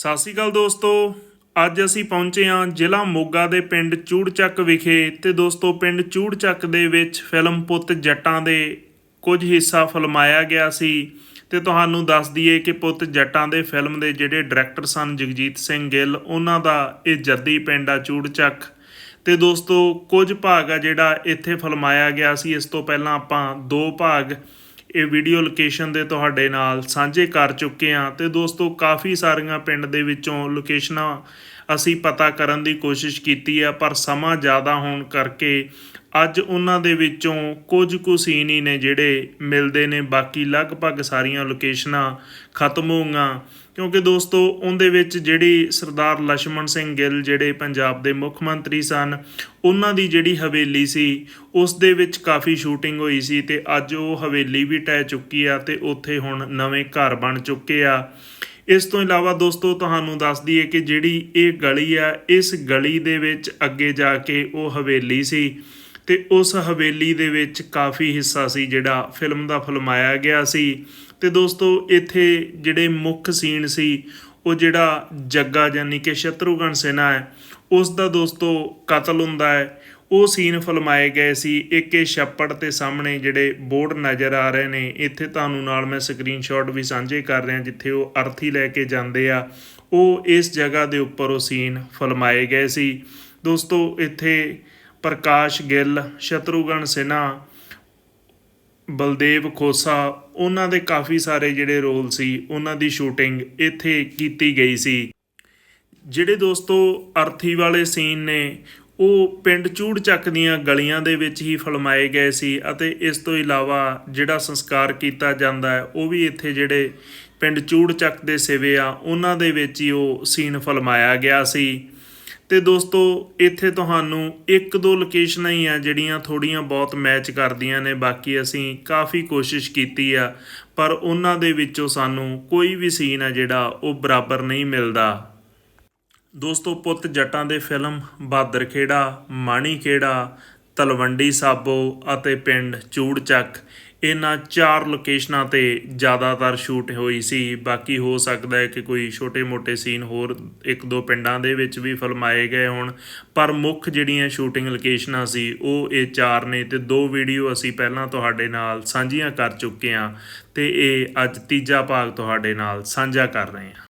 ਸਤਿ ਸ਼੍ਰੀ ਅਕਾਲ ਦੋਸਤੋ। ਅੱਜ ਅਸੀਂ ਪਹੁੰਚੇ ਹਾਂ ਜ਼ਿਲ੍ਹਾ ਮੋਗਾ ਦੇ ਪਿੰਡ ਚੂੜਚੱਕ ਵਿਖੇ ਤੇ ਦੋਸਤੋ ਪਿੰਡ ਚੂੜਚੱਕ ਦੇ ਵਿੱਚ ਫਿਲਮ ਪੁੱਤ ਜੱਟਾਂ ਦੇ ਕੁਝ ਹਿੱਸਾ ਫਿਲਮਾਇਆ ਗਿਆ ਸੀ। ਤੇ ਤੁਹਾਨੂੰ ਦੱਸ ਦਈਏ ਕਿ ਪੁੱਤ ਜੱਟਾਂ ਦੇ ਫਿਲਮ ਦੇ ਜਿਹੜੇ ਡਾਇਰੈਕਟਰ ਸਨ ਜਗਜੀਤ ਸਿੰਘ ਗਿੱਲ, ਉਹਨਾਂ ਦਾ ਇਹ ਜੱਦੀ ਪਿੰਡ ਆ ਚੂੜਚੱਕ। ਤੇ ਦੋਸਤੋ ਕੁਝ ਭਾਗ ਆ ਜਿਹੜਾ ਇੱਥੇ ਫਿਲਮਾਇਆ ਗਿਆ ਸੀ। ਇਸ ਤੋਂ ਪਹਿਲਾਂ ਆਪਾਂ ਦੋ ਭਾਗ ਇਹ ਵੀਡੀਓ ਲੋਕੇਸ਼ਨ ਦੇ ਤੁਹਾਡੇ ਨਾਲ ਸਾਂਝੇ ਕਰ ਚੁੱਕੇ ਹਾਂ ਤੇ ਦੋਸਤੋ, ਕਾਫੀ ਸਾਰੀਆਂ ਪਿੰਡ ਦੇ ਵਿੱਚੋਂ ਲੋਕੇਸ਼ਨਾਂ ਅਸੀਂ ਪਤਾ ਕਰਨ ਦੀ ਕੋਸ਼ਿਸ਼ ਕੀਤੀ ਆ, ਪਰ ਸਮਾਂ ਜ਼ਿਆਦਾ ਹੋਣ ਕਰਕੇ ਅੱਜ ਉਹਨਾਂ ਦੇ ਵਿੱਚੋਂ ਕੁਝ ਕੁ ਸੀਨ ਹੀ ਨੇ ਜਿਹੜੇ ਮਿਲਦੇ ਨੇ। ਬਾਕੀ ਲਗਭਗ ਸਾਰੀਆਂ ਲੋਕੇਸ਼ਨਾਂ ਖਤਮ ਹੋ ਗਈਆਂ। ਕਿਉਂਕਿ ਦੋਸਤੋ, ਉਹਦੇ ਵਿੱਚ ਜਿਹੜੀ ਸਰਦਾਰ ਲਸ਼ਮਣ ਸਿੰਘ ਗਿੱਲ ਜਿਹੜੇ ਪੰਜਾਬ ਦੇ ਮੁੱਖ ਮੰਤਰੀ ਸਨ, ਉਹਨਾਂ ਦੀ ਜਿਹੜੀ ਹਵੇਲੀ ਸੀ, ਉਸ ਦੇ ਵਿੱਚ ਕਾਫੀ ਸ਼ੂਟਿੰਗ ਹੋਈ ਸੀ ਤੇ ਅੱਜ ਉਹ ਹਵੇਲੀ ਵੀ ਟਹਿ ਚੁੱਕੀ ਆ ਤੇ ਉੱਥੇ ਹੁਣ ਨਵੇਂ ਘਰ ਬਣ ਚੁੱਕੇ ਆ। ਇਸ ਤੋਂ ਇਲਾਵਾ ਦੋਸਤੋ, ਤੁਹਾਨੂੰ ਦੱਸ ਦਈਏ ਕਿ ਜਿਹੜੀ ਇਹ ਗਲੀ ਆ, ਇਸ ਗਲੀ ਦੇ ਵਿੱਚ ਅੱਗੇ ਜਾ ਕੇ ਉਹ ਹਵੇਲੀ ਸੀ। ਤੇ ਉਸ ਹਵੇਲੀ ਦੇ ਵਿੱਚ ਕਾਫੀ ਹਿੱਸਾ ਸੀ ਜਿਹੜਾ ਫਿਲਮ ਦਾ ਫਿਲਮਾਇਆ ਗਿਆ ਸੀ। ਤੇ ਦੋਸਤੋ, ਇੱਥੇ ਜਿਹੜੇ ਮੁੱਖ ਸੀਨ ਸੀ, ਉਹ ਜਿਹੜਾ ਜੱਗਾ ਯਾਨੀ ਕਿ ਸ਼ਤਰੂਘਨ ਸਿਨਹਾ ਹੈ, ਉਸ ਦਾ ਦੋਸਤੋ ਕਤਲ ਹੁੰਦਾ ਹੈ। ਉਹ ਸੀਨ ਫਿਲਮਾਏ ਗਏ ਸੀ, ਇੱਕ ਇਹ ਛੱਪੜ ਤੇ ਸਾਹਮਣੇ ਜਿਹੜੇ ਬੋਰਡ ਨਜ਼ਰ ਆ ਰਹੇ ਨੇ। ਇੱਥੇ ਤੁਹਾਨੂੰ ਨਾਲ ਮੈਂ ਸਕਰੀਨਸ਼ਾਟ ਵੀ ਸਾਂਝੇ ਕਰ ਰਿਹਾ, ਜਿੱਥੇ ਉਹ ਅਰਥੀ ਲੈ ਕੇ ਜਾਂਦੇ ਆ। ਉਹ ਇਸ ਜਗ੍ਹਾ ਦੇ ਉੱਪਰ ਉਹ ਸੀਨ ਫਿਲਮਾਏ ਗਏ ਸੀ। ਦੋਸਤੋ, ਇੱਥੇ ਪ੍ਰਕਾਸ਼ ਗਿੱਲ ਸ਼ਤਰੂਘਨ ਸਿਨਹਾ ਬਲਦੇਵ ਖੋਸਾ, ਉਹਨਾਂ ਦੇ ਕਾਫੀ ਸਾਰੇ ਜਿਹੜੇ ਰੋਲ ਸੀ, ਉਹਨਾਂ ਦੀ ਸ਼ੂਟਿੰਗ ਇੱਥੇ ਕੀਤੀ ਗਈ ਸੀ। ਜਿਹੜੇ ਦੋਸਤੋ ਅਰਥੀ ਵਾਲੇ ਸੀਨ ਨੇ, ਉਹ ਪਿੰਡ ਚੂੜ ਚੱਕ ਦੀਆਂ ਗਲੀਆਂ ਦੇ ਵਿੱਚ ਹੀ ਫਿਲਮਾਏ ਗਏ ਸੀ ਅਤੇ ਇਸ ਤੋਂ ਇਲਾਵਾ ਜਿਹੜਾ ਸੰਸਕਾਰ ਕੀਤਾ ਜਾਂਦਾ ਹੈ, ਉਹ ਵੀ ਇੱਥੇ ਜਿਹੜੇ ਪਿੰਡ ਚੂੜ ਚੱਕ ਦੇ ਸਿਵੇ ਆ, ਉਹਨਾਂ ਦੇ ਵਿੱਚ ਹੀ ਉਹ ਸੀਨ ਫਿਲਮਾਇਆ ਗਿਆ ਸੀ। ਤੇ ਦੋਸਤੋ, ਇੱਥੇ ਤੁਹਾਨੂੰ ਇੱਕ ਦੋ ਲੋਕੇਸ਼ਨਾਂ ਹੀ ਆ ਜਿਹੜੀਆਂ ਥੋੜੀਆਂ ਬਹੁਤ ਮੈਚ ਕਰਦੀਆਂ ਨੇ, ਬਾਕੀ ਅਸੀਂ ਕਾਫੀ ਕੋਸ਼ਿਸ਼ ਕੀਤੀ ਆ, ਪਰ ਉਹਨਾਂ ਦੇ ਵਿੱਚੋਂ ਸਾਨੂੰ ਕੋਈ ਵੀ ਸੀਨ ਆ ਜਿਹੜਾ ਉਹ ਬਰਾਬਰ ਨਹੀਂ ਮਿਲਦਾ। ਦੋਸਤੋ, ਪੁੱਤ ਜੱਟਾਂ ਦੇ ਫਿਲਮ ਬਾਦਰ ਖੇੜਾ, ਮਾਣੀ ਖੇੜਾ, ਤਲਵੰਡੀ ਸਾਬੋ ਅਤੇ ਪਿੰਡ ਚੂੜਚੱਕ ਇਹਨਾਂ ਚਾਰ ਲੋਕੇਸ਼ਨਾਂ ਤੇ ਜ਼ਿਆਦਾਤਰ ਸ਼ੂਟ ਹੋਈ ਸੀ। ਬਾਕੀ ਹੋ ਸਕਦਾ ਹੈ ਕਿ ਕੋਈ ਛੋਟੇ-ਮੋਟੇ ਸੀਨ ਹੋਰ ਇੱਕ ਦੋ ਪਿੰਡਾਂ ਦੇ ਵਿੱਚ ਵੀ ਫਿਲਮਾਏ ਗਏ ਹੋਣ। ਪਰ ਮੁੱਖ ਜਿਹੜੀਆਂ ਸ਼ੂਟਿੰਗ ਲੋਕੇਸ਼ਨਾਂ ਸੀ, ਉਹ ਇਹ ਚਾਰ ਨੇ ਤੇ ਦੋ ਵੀਡੀਓ ਅਸੀਂ ਪਹਿਲਾਂ ਤੁਹਾਡੇ ਨਾਲ ਸਾਂਝੀਆਂ ਕਰ ਚੁੱਕੇ ਹਾਂ ਤੇ ਇਹ ਅੱਜ ਤੀਜਾ ਭਾਗ ਤੁਹਾਡੇ ਨਾਲ ਸਾਂਝਾ ਕਰ ਰਹੇ ਹਾਂ।